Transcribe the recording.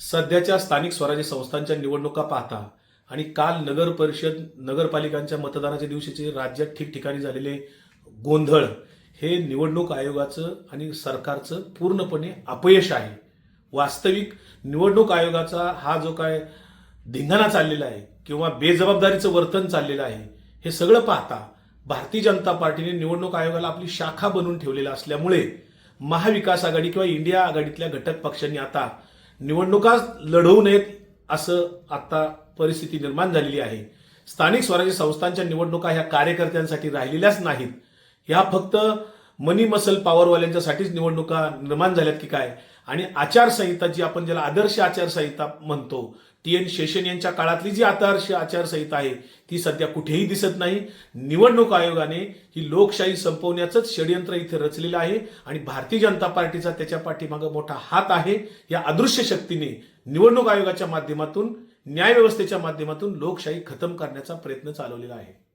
सध्याच्या स्थानिक स्वराज्य संस्थांच्या निवडणुका पाहता आणि काल नगर परिषद नगरपालिकांच्या मतदानाच्या दिवशीचे राज्यात ठिकठिकाणी झालेले गोंधळ हे निवडणूक आयोगाचं आणि सरकारचं पूर्णपणे अपयश आहे. वास्तविक निवडणूक आयोगाचा हा जो काय धिंगाणा चाललेला आहे किंवा बेजबाबदारीचं वर्तन चाललेलं आहे हे सगळं पाहता भारतीय जनता पार्टीने निवडणूक आयोगाला आपली शाखा बनवून ठेवलेला असल्यामुळे महाविकास आघाडी किंवा इंडिया आघाडीतल्या घटक पक्षांनी आता निवडणुका लढवू नयेत असं आता परिस्थिती निर्माण झालेली आहे. स्थानिक स्वराज्य संस्थांच्या निवडणुका ह्या कार्यकर्त्यांसाठी राहिलेल्याच नाहीत. ह्या फक्त मनी मसल पॉवरवाल्यांच्यासाठीच निवडणुका निर्माण झाल्यात की काय? आणि आचारसंहिता जी आपण ज्याला आदर्श आचारसंहिता म्हणतो टी एन शेषन यांच्या काळातली जी आदर्श आचारसंहिता आहे ती सध्या कुठेही दिसत नाही. निवडणूक आयोगाने ही लोकशाही संपवण्याचंच षडयंत्र इथे रचलेलं आहे आणि भारतीय जनता पार्टीचा त्याच्या पाठीमागं मोठा हात आहे. या अदृश्य शक्तीने निवडणूक आयोगाच्या माध्यमातून न्याय व्यवस्थेच्या माध्यमातून लोकशाही खतम करण्याचा प्रयत्न चालवलेला आहे.